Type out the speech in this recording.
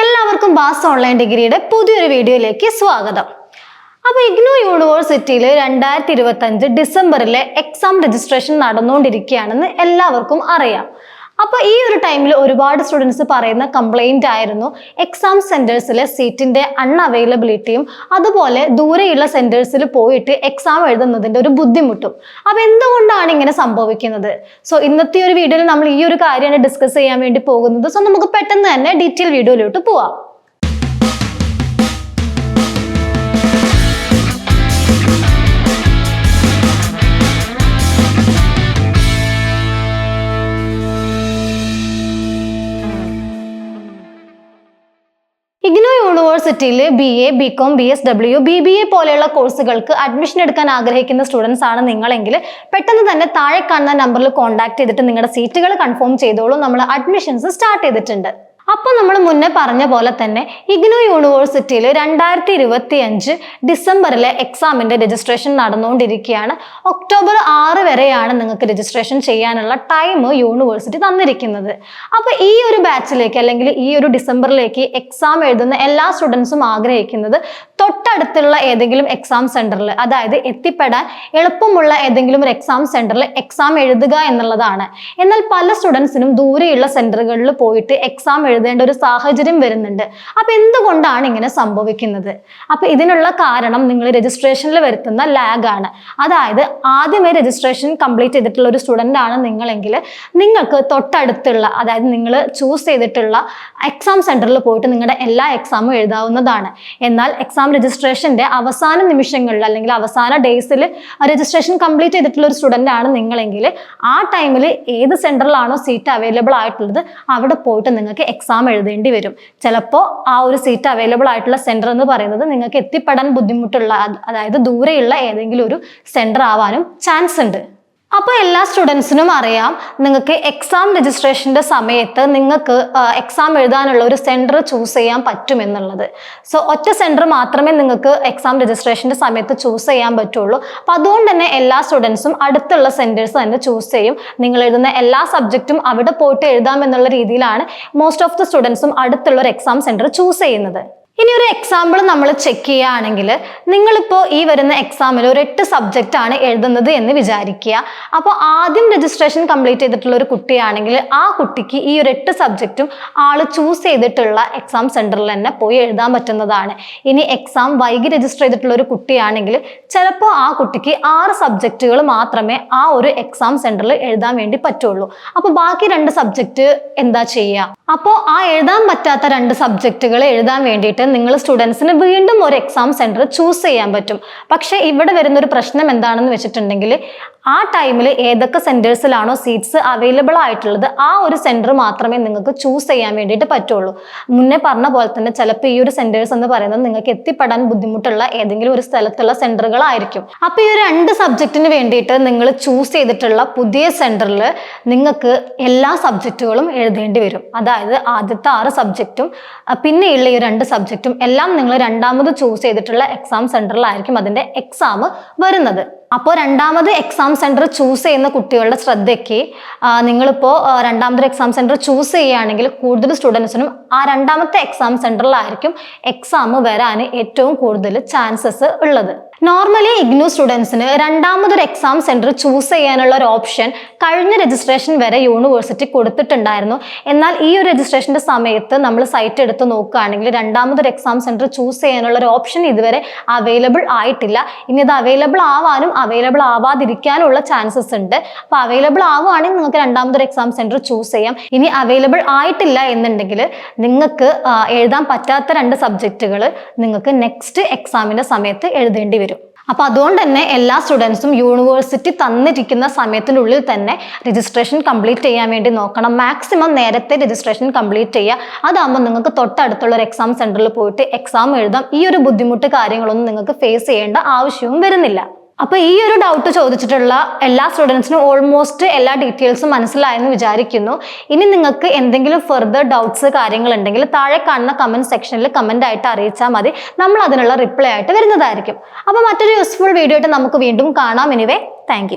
എല്ലാവർക്കും bass online ഡിഗ്രിയുടെ പുതിയൊരു വീഡിയോയിലേക്ക് സ്വാഗതം. അപ്പോൾ ഇഗ്നോ യൂണിവേഴ്സിറ്റിയിൽ രണ്ടായിരത്തി ഇരുപത്തഞ്ച് ഡിസംബറിലെ എക്സാം രജിസ്ട്രേഷൻ നടന്നുകൊണ്ടിരിക്കുകയാണെന്ന് എല്ലാവർക്കും അറിയാം. അപ്പോൾ ഈ ഒരു ടൈമിൽ ഒരുപാട് സ്റ്റുഡൻസ് പറയുന്ന കംപ്ലൈന്റ് ആയിരുന്നു എക്സാം സെന്റേഴ്സിലെ സീറ്റിന്റെ അൺഅവൈലബിലിറ്റിയും അതുപോലെ ദൂരെയുള്ള സെന്റേഴ്സിൽ പോയിട്ട് എക്സാം എഴുതുന്നതിന്റെ ഒരു ബുദ്ധിമുട്ടും. അപ്പോൾ എന്തുകൊണ്ടാണ് ഇങ്ങനെ സംഭവിക്കുന്നത്? സോ ഇന്നത്തെ ഒരു വീഡിയോയിൽ നമ്മൾ ഈ ഒരു കാര്യമാണ് ഡിസ്കസ് ചെയ്യാൻ വേണ്ടി പോകുന്നത്. സോ നമുക്ക് പെട്ടെന്ന് തന്നെ ഡീറ്റെയിൽ വീഡിയോയിലോട്ട് പോവാം. യൂണിവേഴ്സിറ്റിയിൽ B A B com B S W B B A പോലെയുള്ള കോഴ്സുകൾക്ക് അഡ്മിഷൻ എടുക്കാൻ ആഗ്രഹിക്കുന്ന സ്റ്റുഡൻസ് ആണ് നിങ്ങളെങ്കിൽ പെട്ടെന്ന് തന്നെ താഴെ കാണുന്ന നമ്പറിൽ കോൺടാക്ട് ചെയ്തിട്ട് നിങ്ങളുടെ സീറ്റുകൾ കൺഫേം ചെയ്തോളൂ. നമ്മൾ അഡ്മിഷൻസ് സ്റ്റാർട്ട് ചെയ്തിട്ടുണ്ട്. അപ്പോൾ നമ്മൾ മുന്നേ പറഞ്ഞ പോലെ തന്നെ ഇഗ്നോ യൂണിവേഴ്സിറ്റിയിൽ രണ്ടായിരത്തി ഇരുപത്തി അഞ്ച് ഡിസംബറിലെ എക്സാമിന്റെ രജിസ്ട്രേഷൻ നടന്നുകൊണ്ടിരിക്കുകയാണ്. ഒക്ടോബർ ആറ് വരെയാണ് നിങ്ങൾക്ക് രജിസ്ട്രേഷൻ ചെയ്യാനുള്ള ടൈം യൂണിവേഴ്സിറ്റി തന്നിരിക്കുന്നത്. അപ്പോൾ ഈ ഒരു ബാച്ചിലേക്ക് അല്ലെങ്കിൽ ഈ ഒരു ഡിസംബറിലേക്ക് എക്സാം എഴുതുന്ന എല്ലാ സ്റ്റുഡൻസും ആഗ്രഹിക്കുന്നത് തൊട്ടടുത്തുള്ള ഏതെങ്കിലും എക്സാം സെന്ററിൽ അതായത് എത്തിപ്പെടാൻ എളുപ്പമുള്ള ഏതെങ്കിലും ഒരു എക്സാം സെന്ററിൽ എക്സാം എഴുതുക എന്നുള്ളതാണ്. എന്നാൽ പല സ്റ്റുഡൻസിനും ദൂരെയുള്ള സെന്ററുകളിൽ പോയിട്ട് എക്സാം എഴുതേണ്ട ഒരു സാഹചര്യം വരുന്നുണ്ട്. അപ്പൊ എന്തുകൊണ്ടാണ് ഇങ്ങനെ സംഭവിക്കുന്നത്? അപ്പൊ ഇതിനുള്ള കാരണം നിങ്ങൾ രജിസ്ട്രേഷനിൽ വരുത്തുന്ന ലാഗാണ് അതായത് ആദ്യമേ രജിസ്ട്രേഷൻ കംപ്ലീറ്റ് ചെയ്തിട്ടുള്ള ഒരു സ്റ്റുഡന്റ് ആണ് നിങ്ങളെങ്കിൽ നിങ്ങൾക്ക് തൊട്ടടുത്തുള്ള അതായത് നിങ്ങൾ ചൂസ് ചെയ്തിട്ടുള്ള എക്സാം സെന്ററിൽ പോയിട്ട് നിങ്ങളുടെ എല്ലാ എക്സാമും എഴുതാവുന്നതാണ്. എന്നാൽ എക്സാം രജിസ്ട്രേഷന്റെ അവസാന നിമിഷങ്ങളിൽ അല്ലെങ്കിൽ അവസാന ഡേയ്സിൽ രജിസ്ട്രേഷൻ കംപ്ലീറ്റ് ചെയ്തിട്ടുള്ള ഒരു സ്റ്റുഡന്റ് ആണ് നിങ്ങളെങ്കിൽ ആ ടൈമിൽ ഏത് സെന്ററിലാണോ സീറ്റ് അവൈലബിൾ ആയിട്ടുള്ളത് അവിടെ പോയിട്ട് നിങ്ങൾക്ക് എക്സാം എഴുതേണ്ടി വരും. ചിലപ്പോൾ ആ ഒരു സീറ്റ് അവൈലബിൾ ആയിട്ടുള്ള സെന്റർ എന്ന് പറയുന്നത് നിങ്ങൾക്ക് എത്തിപ്പെടാൻ ബുദ്ധിമുട്ടുള്ള അതായത് ദൂരെയുള്ള ഏതെങ്കിലും ഒരു സെന്റർ ആവാനും ചാൻസ് ഉണ്ട്. അപ്പോൾ എല്ലാ സ്റ്റുഡൻസിനും അറിയാം നിങ്ങൾക്ക് എക്സാം രജിസ്ട്രേഷന്റെ സമയത്ത് നിങ്ങൾക്ക് എക്സാം എഴുതാനുള്ള ഒരു സെന്റർ ചൂസ് ചെയ്യാൻ പറ്റും എന്നുള്ളത്. സോ ഒറ്റ സെന്റർ മാത്രമേ നിങ്ങൾക്ക് എക്സാം രജിസ്ട്രേഷന്റെ സമയത്ത് ചൂസ് ചെയ്യാൻ പറ്റുള്ളൂ. അപ്പോൾ അതുകൊണ്ട് തന്നെ എല്ലാ സ്റ്റുഡൻസും അടുത്തുള്ള സെന്റേഴ്സ് തന്നെ ചൂസ് ചെയ്യും. നിങ്ങൾ എഴുതുന്ന എല്ലാ സബ്ജക്റ്റും അവിടെ പോയിട്ട് എഴുതാം എന്നുള്ള രീതിയിലാണ് മോസ്റ്റ് ഓഫ് ദി സ്റ്റുഡൻസും അടുത്തുള്ള ഒരു എക്സാം സെന്റർ ചൂസ് ചെയ്യുന്നത്. ഇനി ഒരു എക്സാമ്പിൾ നമ്മൾ ചെക്ക് ചെയ്യുകയാണെങ്കിൽ നിങ്ങളിപ്പോൾ ഈ വരുന്ന എക്സാമിൽ ഒരു എട്ട് സബ്ജക്റ്റ് ആണ് എഴുതുന്നത് എന്ന് വിചാരിക്കുക. അപ്പോൾ ആദ്യം രജിസ്ട്രേഷൻ കംപ്ലീറ്റ് ചെയ്തിട്ടുള്ള ഒരു കുട്ടിയാണെങ്കിൽ ആ കുട്ടിക്ക് ഈ ഒരു എട്ട് സബ്ജക്റ്റും ആൾ ചൂസ് ചെയ്തിട്ടുള്ള എക്സാം സെന്ററിൽ തന്നെ പോയി എഴുതാൻ പറ്റുന്നതാണ്. ഇനി എക്സാം വൈകി രജിസ്റ്റർ ചെയ്തിട്ടുള്ള ഒരു കുട്ടിയാണെങ്കിൽ ചിലപ്പോൾ ആ കുട്ടിക്ക് ആറ് സബ്ജക്റ്റുകൾ മാത്രമേ ആ ഒരു എക്സാം സെന്ററിൽ എഴുതാൻ വേണ്ടി പറ്റുള്ളൂ. അപ്പോൾ ബാക്കി രണ്ട് സബ്ജക്റ്റ് എന്താ ചെയ്യുക? അപ്പോൾ ആ എഴുതാൻ പറ്റാത്ത രണ്ട് സബ്ജക്റ്റുകൾ എഴുതാൻ വേണ്ടിയിട്ട് നിങ്ങൾ സ്റ്റുഡൻസിന് വീണ്ടും ഒരു എക്സാം സെന്റർ ചൂസ് ചെയ്യാൻ പറ്റും. പക്ഷേ ഇവിടെ വരുന്ന ഒരു പ്രശ്നം എന്താണെന്ന് വെച്ചിട്ടുണ്ടെങ്കിൽ ആ ടൈമിൽ ഏതൊക്കെ സെന്റേഴ്സിലാണോ സീറ്റ്സ് അവൈലബിൾ ആയിട്ടുള്ളത് ആ ഒരു സെന്റർ മാത്രമേ നിങ്ങൾക്ക് ചൂസ് ചെയ്യാൻ വേണ്ടിയിട്ട് പറ്റുള്ളൂ. മുന്നേ പറഞ്ഞ പോലെ തന്നെ ചിലപ്പോൾ ഈ ഒരു സെന്റേഴ്സ് എന്ന് പറയുന്നത് നിങ്ങൾക്ക് എത്തിപ്പെടാൻ ബുദ്ധിമുട്ടുള്ള ഏതെങ്കിലും ഒരു സ്ഥലത്തുള്ള സെന്ററുകളായിരിക്കും അപ്പോൾ ഈ ഒരു രണ്ട് സബ്ജക്റ്റിന് വേണ്ടിയിട്ട് നിങ്ങൾ ചൂസ് ചെയ്തിട്ടുള്ള പുതിയ സെന്ററിൽ നിങ്ങൾക്ക് എല്ലാ സബ്ജക്റ്റുകളും എഴുതേണ്ടി വരും. അതായത് ആദ്യത്തെ ആറ് സബ്ജക്റ്റും പിന്നെയുള്ള ഈ രണ്ട് സബ്ജക്റ്റും എല്ലാം നിങ്ങൾ രണ്ടാമത് ചൂസ് ചെയ്തിട്ടുള്ള എക്സാം സെന്ററിലായിരിക്കും അതിന്റെ എക്സാം വരുന്നത്. അപ്പോൾ രണ്ടാമത് എക്സാം സെന്റർ ചൂസ് ചെയ്യുന്ന കുട്ടികളുടെ ശ്രദ്ധയ്ക്ക് നിങ്ങളിപ്പോൾ രണ്ടാമത് എക്സാം സെന്റർ ചൂസ് ചെയ്യുകയാണെങ്കിൽ കൂടുതൽ സ്റ്റുഡൻസിനും ആ രണ്ടാമത്തെ എക്സാം സെന്ററിലായിരിക്കും എക്സാം വരാൻ ഏറ്റവും കൂടുതൽ ചാൻസസ് ഉള്ളത്. നോർമലി ഇഗ്നു സ്റ്റുഡൻസിന് രണ്ടാമതൊരു എക്സാം സെന്റർ ചൂസ് ചെയ്യാനുള്ള ഒരു ഓപ്ഷൻ കഴിഞ്ഞ രജിസ്ട്രേഷൻ വരെ യൂണിവേഴ്സിറ്റി കൊടുത്തിട്ടുണ്ടായിരുന്നു. എന്നാൽ ഈ ഒരു രജിസ്ട്രേഷന്റെ സമയത്ത് നമ്മൾ സൈറ്റ് എടുത്ത് നോക്കുകയാണെങ്കിൽ രണ്ടാമതൊരു എക്സാം സെന്റർ ചൂസ് ചെയ്യാനുള്ള ഒരു ഓപ്ഷൻ ഇതുവരെ അവൈലബിൾ ആയിട്ടില്ല. ഇനി ഇത് അവൈലബിൾ ആവാനും അവൈലബിൾ ആവാതിരിക്കാനുള്ള ചാൻസസ് ഉണ്ട്. അപ്പോൾ അവൈലബിൾ ആവുകയാണെങ്കിൽ നിങ്ങൾക്ക് രണ്ടാമതൊരു എക്സാം സെന്റർ ചൂസ് ചെയ്യാം. ഇനി അവൈലബിൾ ആയിട്ടില്ല എന്നുണ്ടെങ്കിൽ നിങ്ങൾക്ക് എഴുതാൻ പറ്റാത്ത രണ്ട് സബ്ജക്റ്റുകൾ നിങ്ങൾക്ക് നെക്സ്റ്റ് എക്സാമിന്റെ സമയത്ത് എഴുതേണ്ടി വരും. അപ്പൊ അതുകൊണ്ട് തന്നെ എല്ലാ സ്റ്റുഡൻസും യൂണിവേഴ്സിറ്റി തന്നിരിക്കുന്ന സമയത്തിനുള്ളിൽ തന്നെ രജിസ്ട്രേഷൻ കംപ്ലീറ്റ് ചെയ്യാൻ വേണ്ടി നോക്കണം. മാക്സിമം നേരത്തെ രജിസ്ട്രേഷൻ കംപ്ലീറ്റ് ചെയ്യുക. അതാകുമ്പോൾ നിങ്ങൾക്ക് തൊട്ടടുത്തുള്ള ഒരു എക്സാം സെന്ററിൽ പോയിട്ട് എക്സാം എഴുതാം. ഈ ഒരു ബുദ്ധിമുട്ട് കാര്യങ്ങളൊന്നും നിങ്ങൾക്ക് ഫേസ് ചെയ്യേണ്ട ആവശ്യവും വരുന്നില്ല. അപ്പോൾ ഈ ഒരു ഡൗട്ട് ചോദിച്ചിട്ടുള്ള എല്ലാ സ്റ്റുഡൻസിനും ഓൾമോസ്റ്റ് എല്ലാ ഡീറ്റെയിൽസും മനസ്സിലായെന്ന് വിചാരിക്കുന്നു. ഇനി നിങ്ങൾക്ക് എന്തെങ്കിലും ഫെർദർ ഡൗട്ട്സ് കാര്യങ്ങൾ ഉണ്ടെങ്കിൽ താഴെ കാണുന്ന കമന്റ് സെക്ഷനിൽ കമന്റ് ആയിട്ട് അറിയിച്ചാൽ മതി. നമ്മൾ അതിനുള്ള റിപ്ലൈ ആയിട്ട് വരുന്നതായിരിക്കും. അപ്പോൾ മറ്റൊരു യൂസ്ഫുൾ വീഡിയോ ആയിട്ട് നമുക്ക് വീണ്ടും കാണാം. Anyway thank